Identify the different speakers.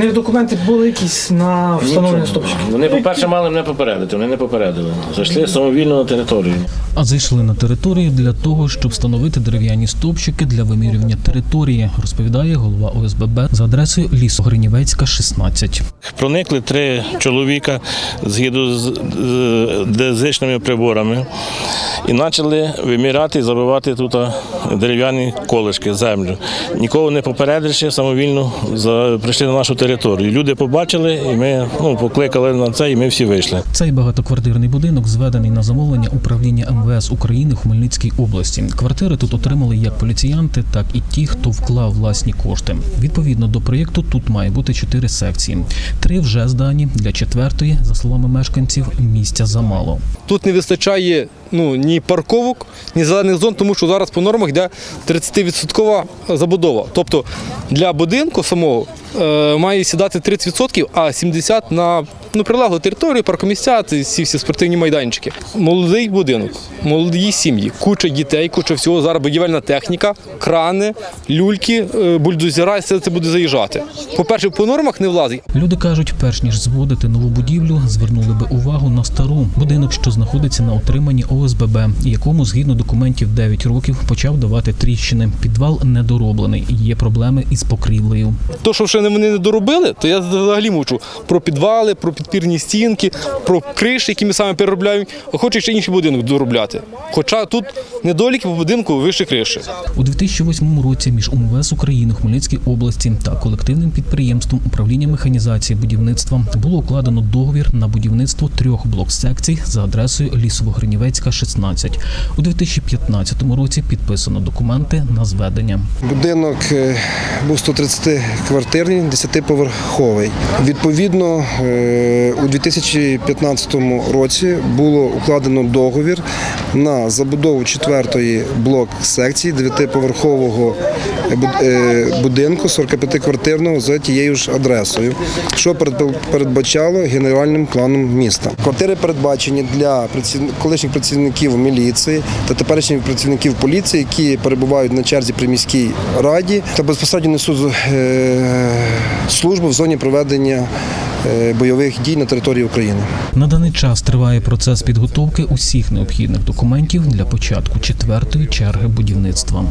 Speaker 1: В них документи були якісь на встановлення стопчиків.
Speaker 2: Вони, по-перше, мали мене попередити, вони не попередили. Зайшли самовільно на територію.
Speaker 3: А зайшли на територію для того, щоб встановити дерев'яні стовпчики для вимірювання території, розповідає голова ОСББ за адресою Лісогринівецька, 16.
Speaker 2: Проникли три чоловіка згідно з з дезичними приборами і почали виміряти і забивати тут дерев'яні колишки, землю. Нікого не попередивши, самовільно прийшли на нашу територію. Люди побачили, і ми ну, покликали на це, і ми всі вийшли.
Speaker 3: Цей багатоквартирний будинок зведений на замовлення управління МВС України Хмельницькій області. Квартири тут отримали як поліціянти, так і ті, хто вклав власні кошти. Відповідно до проєкту, тут має бути чотири секції. Три вже здані для четвертої, за словами мешканців, місця замало.
Speaker 4: Тут не вистачає ну, ні парковок, ні зелених зон, тому що зараз по нормах йде 30% забудова. Тобто для будинку самого має сідати 30%, а 70% на ну, прилеглу територію, паркомісця, це всі, всі спортивні майданчики. Молодий будинок, молоді сім'ї, куча дітей, куча всього. Зараз будівельна техніка, крани, люльки, е, бульдозера, і все це буде заїжджати. По-перше, по нормах не влазить.
Speaker 3: Люди кажуть, перш ніж зводити нову будівлю, звернули би увагу на стару будинок, що знаходиться на утриманні ОСББ, якому згідно документів 9 років почав давати тріщини. Підвал недороблений. і Є проблеми із покрівлею.
Speaker 4: То, що ще вони не доробили, то я взагалі мовчу про підвали, про підпірні стінки, про криші, які ми саме переробляємо, а хочуть ще інший будинок доробляти. Хоча тут недоліки по будинку вище криші.
Speaker 3: У 2008 році між УМВС України Хмельницькій області та колективним підприємством управління механізації будівництва було укладено договір на будівництво трьох блок-секцій за адресою Лісово-Гринівецька, 16. У 2015 році підписано документи на зведення.
Speaker 5: Будинок е, був 130-квартирний, 10-поверховий. Відповідно, е, у 2015 році було укладено договір на забудову четвертої блок-секції 9-поверхового е, будинку 45-квартирного за тією ж адресою, що передбачало генеральним планом міста. Квартири передбачені для колишніх працівників міліції та теперішніх працівників поліції, які перебувають на черзі при міській раді та безпосередньо несуть е, службу в зоні проведення е, бойових дій на території України.
Speaker 3: На даний час триває процес підготовки усіх необхідних документів для початку четвертої черги будівництва.